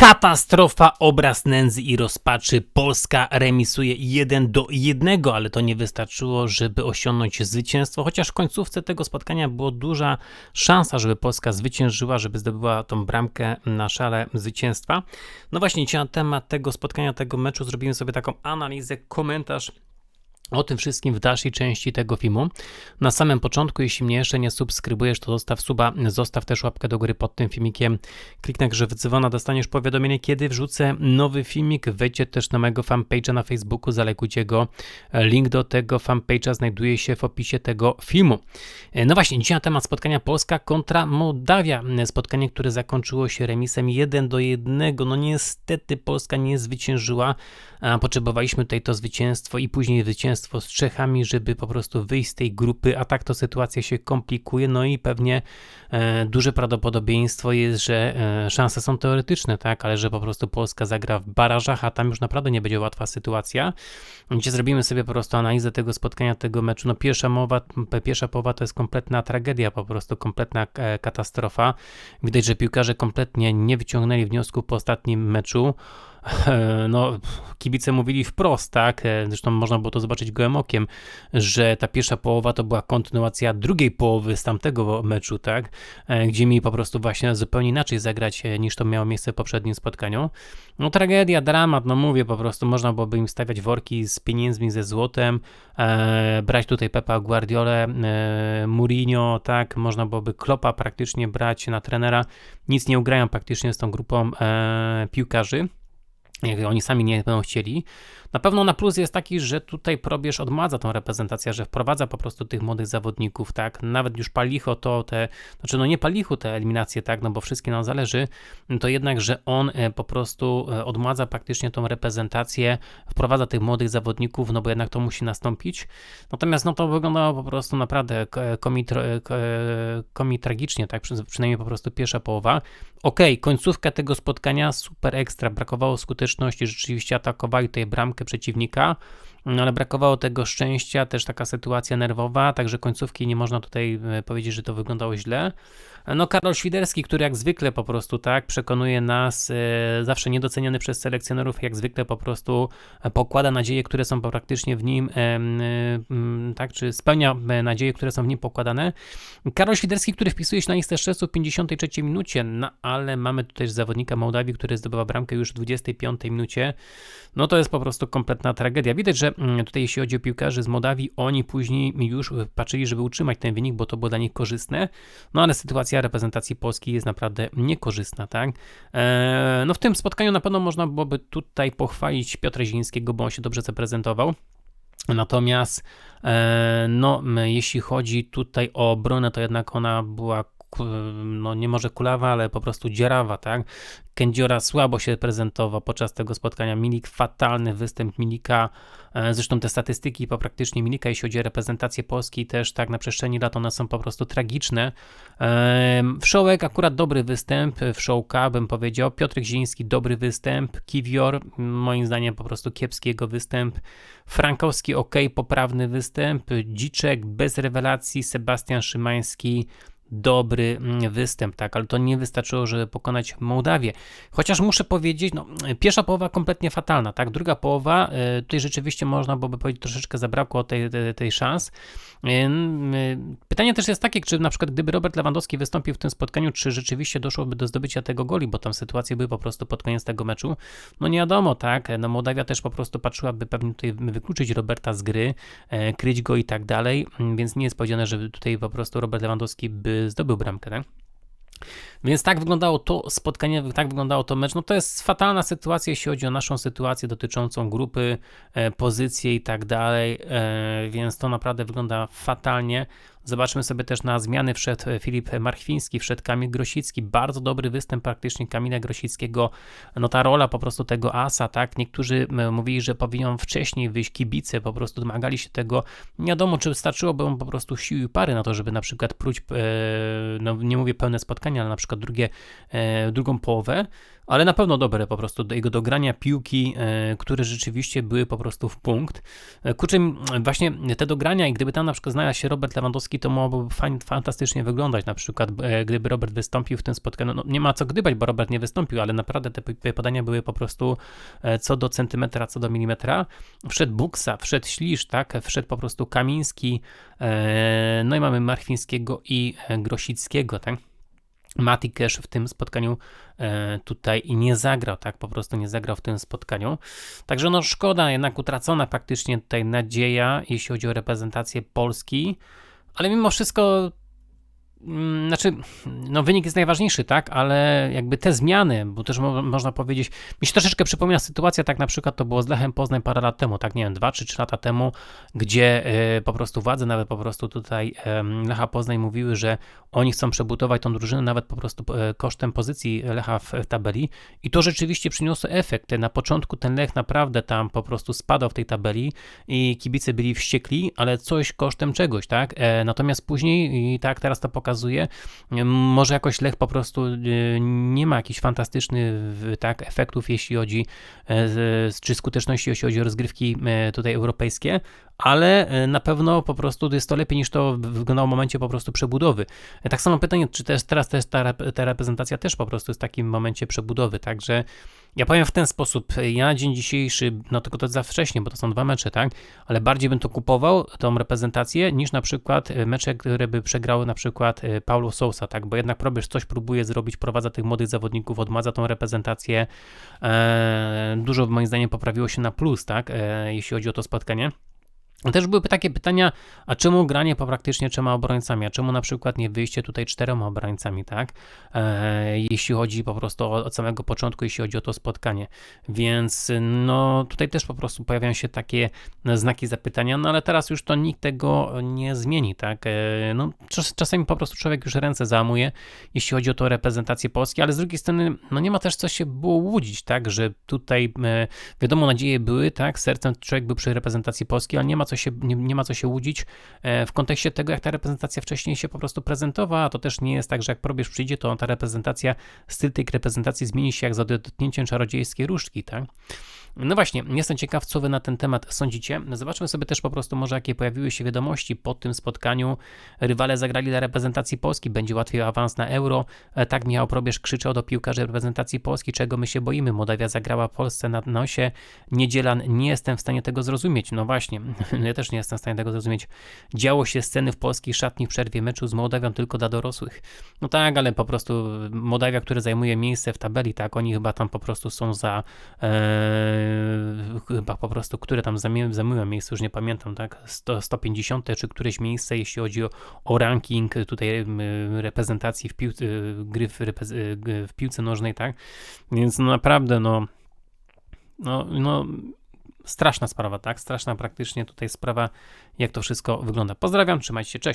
Katastrofa, obraz nędzy i rozpaczy. Polska remisuje 1 do 1, ale to nie wystarczyło, żeby osiągnąć zwycięstwo, chociaż w końcówce tego spotkania była duża szansa, żeby Polska zwyciężyła, żeby zdobyła tą bramkę na szale zwycięstwa. No właśnie, na temat tego spotkania, tego meczu zrobimy sobie taką analizę, komentarz o tym wszystkim w dalszej części tego filmu. Na samym początku, jeśli mnie jeszcze nie subskrybujesz, to zostaw suba, zostaw też łapkę do góry pod tym filmikiem. Kliknę grzew dzwona, dostaniesz powiadomienie, kiedy wrzucę nowy filmik. Wejdźcie też na mojego fanpage'a na Facebooku, zalekujcie go. Link do tego fanpage'a znajduje się w opisie tego filmu. No właśnie, dzisiaj na temat spotkania Polska kontra Mołdawia. Spotkanie, które zakończyło się remisem 1 do 1. No niestety Polska nie zwyciężyła. Potrzebowaliśmy tutaj to zwycięstwo i później zwycięstwo zwycięstwo z Czechami, żeby po prostu wyjść z tej grupy, a tak to sytuacja się komplikuje, no i pewnie e, duże prawdopodobieństwo jest, że e, szanse są teoretyczne, tak, ale że po prostu Polska zagra w barażach, a tam już naprawdę nie będzie łatwa sytuacja, gdzie zrobimy sobie po prostu analizę tego spotkania, tego meczu, no pierwsza mowa, pierwsza połowa to jest kompletna tragedia, po prostu kompletna e, katastrofa, widać, że piłkarze kompletnie nie wyciągnęli wniosku po ostatnim meczu, no, kibice mówili wprost, tak, zresztą można było to zobaczyć gołym okiem, że ta pierwsza połowa to była kontynuacja drugiej połowy z tamtego meczu, tak, gdzie mi po prostu właśnie zupełnie inaczej zagrać niż to miało miejsce w poprzednim spotkaniu. No tragedia, dramat, no mówię po prostu, można byłoby im stawiać worki z pieniędzmi, ze złotem, e, brać tutaj Pepa Guardiolę, e, Mourinho, tak, można byłoby Klopa praktycznie brać na trenera, nic nie ugrają praktycznie z tą grupą e, piłkarzy jak oni sami nie będą chcieli. Na pewno na plus jest taki, że tutaj Probierz odmadza tą reprezentację, że wprowadza po prostu tych młodych zawodników, tak, nawet już Palicho to te, znaczy no nie Palichu te eliminacje, tak, no bo wszystkie nam zależy, to jednak, że on e, po prostu e, odmadza praktycznie tą reprezentację, wprowadza tych młodych zawodników, no bo jednak to musi nastąpić. Natomiast no to wyglądało po prostu naprawdę komi, komi tragicznie, tak, przynajmniej po prostu pierwsza połowa. Okej, okay, końcówka tego spotkania super ekstra, brakowało skuteczności, rzeczywiście atakowali tej bramkę przeciwnika, no, ale brakowało tego szczęścia, też taka sytuacja nerwowa, także końcówki nie można tutaj e, powiedzieć, że to wyglądało źle. No Karol Świderski, który jak zwykle po prostu tak przekonuje nas, e, zawsze niedoceniony przez selekcjonerów, jak zwykle po prostu pokłada nadzieje, które są praktycznie w nim, e, tak, czy spełnia nadzieje, które są w nim pokładane. Karol Świderski, który wpisuje się na listę strzesu w 53 minucie, no ale mamy tutaj też zawodnika Mołdawii, który zdobywa bramkę już w 25 minucie. No to jest po prostu kompletna tragedia. Widać, że mm, tutaj jeśli chodzi o piłkarzy z Mołdawii, oni później już patrzyli, żeby utrzymać ten wynik, bo to było dla nich korzystne. No ale sytuacja reprezentacji Polski jest naprawdę niekorzystna, tak? Eee, no w tym spotkaniu na pewno można byłoby tutaj pochwalić Piotra Zińskiego, bo on się dobrze zaprezentował. Natomiast, e, no, jeśli chodzi tutaj o obronę, to jednak ona była no nie może kulawa, ale po prostu dzierawa, tak? Kędziora słabo się prezentował podczas tego spotkania. Milik, fatalny występ Milika. E, zresztą te statystyki po praktycznie Milika, jeśli chodzi o reprezentację Polski, też tak na przestrzeni lat one są po prostu tragiczne. E, Wszołek akurat dobry występ, Wszołka bym powiedział. Piotr Ziński dobry występ. Kiwior, moim zdaniem po prostu kiepski jego występ. Frankowski ok, poprawny występ. Dziczek bez rewelacji. Sebastian Szymański dobry mm, występ, tak, ale to nie wystarczyło, żeby pokonać Mołdawię. Chociaż muszę powiedzieć, no, pierwsza połowa kompletnie fatalna, tak, druga połowa, y, tutaj rzeczywiście można byłoby powiedzieć, troszeczkę zabrakło tej, tej, tej szans. Y, y, pytanie też jest takie, czy na przykład gdyby Robert Lewandowski wystąpił w tym spotkaniu, czy rzeczywiście doszłoby do zdobycia tego goli, bo tam sytuacje były po prostu pod koniec tego meczu. No nie wiadomo, tak, no Mołdawia też po prostu patrzyłaby pewnie tutaj wykluczyć Roberta z gry, kryć go i tak dalej, więc nie jest powiedziane, że tutaj po prostu Robert Lewandowski by zdobył bramkę, tak? Więc tak wyglądało to spotkanie, tak wyglądało to mecz. No to jest fatalna sytuacja, jeśli chodzi o naszą sytuację dotyczącą grupy, e, pozycje i tak dalej, e, więc to naprawdę wygląda fatalnie. Zobaczmy sobie też na zmiany wszedł Filip Marchwiński, wszedł Kamil Grosicki, bardzo dobry występ praktycznie Kamila Grosickiego, no ta rola po prostu tego asa, tak, niektórzy mówili, że powinien wcześniej wyjść kibice, po prostu domagali się tego, nie wiadomo, czy wystarczyłoby mu po prostu siły pary na to, żeby na przykład próć, e, no nie mówię pełne spotkania, ale na przykład drugie, e, drugą połowę, ale na pewno dobre po prostu do jego dogrania piłki, e, które rzeczywiście były po prostu w punkt. E, kurczę, m, właśnie te dogrania i gdyby tam na przykład znalazł się Robert Lewandowski, to mogłoby fantastycznie wyglądać, na przykład e, gdyby Robert wystąpił w tym spotkaniu, no nie ma co gdybać, bo Robert nie wystąpił, ale naprawdę te podania były po prostu co do centymetra, co do milimetra. Wszedł Buksa, wszedł Ślisz, tak, wszedł po prostu Kamiński, no i mamy Marchwińskiego i Grosickiego, tak. Mati Cash w tym spotkaniu e, tutaj nie zagrał, tak, po prostu nie zagrał w tym spotkaniu. Także no szkoda, jednak utracona praktycznie tutaj nadzieja, jeśli chodzi o reprezentację Polski, ale mimo wszystko Znaczy, no wynik jest najważniejszy, tak, ale jakby te zmiany, bo też mo można powiedzieć, mi się troszeczkę przypomina sytuacja, tak na przykład to było z Lechem Poznań parę lat temu, tak, nie wiem, dwa czy trzy lata temu, gdzie y, po prostu władze, nawet po prostu tutaj y, Lecha Poznań mówiły, że oni chcą przebudować tą drużynę nawet po prostu y, kosztem pozycji Lecha w, w tabeli i to rzeczywiście przyniosło efekt. Na początku ten Lech naprawdę tam po prostu spadał w tej tabeli i kibice byli wściekli, ale coś kosztem czegoś, tak, e, natomiast później, i tak teraz to pokazuje, Może jakoś Lech po prostu nie ma jakichś fantastycznych tak, efektów, jeśli chodzi, czy skuteczności, jeśli chodzi o rozgrywki tutaj europejskie, ale na pewno po prostu jest to lepiej niż to wyglądało w momencie po prostu przebudowy. Tak samo pytanie, czy też teraz też ta, ta reprezentacja też po prostu jest w takim momencie przebudowy, także ja powiem w ten sposób, ja na dzień dzisiejszy, no tylko to za wcześnie, bo to są dwa mecze, tak, ale bardziej bym to kupował, tą reprezentację, niż na przykład mecze, które by przegrały na przykład Paulo Sousa, tak, bo jednak Probierz coś próbuje zrobić, prowadza tych młodych zawodników, odmadza tą reprezentację, e, dużo moim zdaniem poprawiło się na plus, tak, e, jeśli chodzi o to spotkanie. Też były takie pytania, a czemu granie po praktycznie trzema obrońcami, a czemu na przykład nie wyjście tutaj czterema obrońcami, tak? E, jeśli chodzi po prostu o, od samego początku, jeśli chodzi o to spotkanie. Więc no tutaj też po prostu pojawiają się takie znaki zapytania, no ale teraz już to nikt tego nie zmieni, tak? E, no czas, czasami po prostu człowiek już ręce załamuje, jeśli chodzi o to reprezentację Polski, ale z drugiej strony, no nie ma też co się było łudzić, tak? Że tutaj e, wiadomo, nadzieje były, tak? Sercem człowiek był przy reprezentacji Polski, ale nie ma co się, nie, nie, ma co się łudzić w kontekście tego, jak ta reprezentacja wcześniej się po prostu prezentowała. To też nie jest tak, że jak probierz przyjdzie, to ta reprezentacja, styl tej reprezentacji zmieni się jak za dotknięciem czarodziejskiej różdżki, tak? No właśnie, jestem ciekaw, co wy na ten temat sądzicie. Zobaczmy sobie też po prostu może, jakie pojawiły się wiadomości po tym spotkaniu. Rywale zagrali dla reprezentacji Polski, będzie łatwiej awans na Euro. Tak Michał Probierz krzyczał do piłkarzy reprezentacji Polski, czego my się boimy. Mołdawia zagrała Polsce na nosie. Niedzielan, nie jestem w stanie tego zrozumieć. No właśnie, ja też nie jestem w stanie tego zrozumieć. Działo się sceny w polskiej szatni w przerwie meczu z Mołdawią tylko dla dorosłych. No tak, ale po prostu Mołdawia, który zajmuje miejsce w tabeli, tak, oni chyba tam po prostu są za... Ee, chyba po prostu, które tam zajmują miejsce, już nie pamiętam, tak, 100, 150 czy któreś miejsce, jeśli chodzi o, o ranking tutaj reprezentacji w piłce, gry w, w piłce nożnej, tak, więc no naprawdę, no, no, no straszna sprawa, tak, straszna praktycznie tutaj sprawa, jak to wszystko wygląda. Pozdrawiam, trzymajcie się, cześć.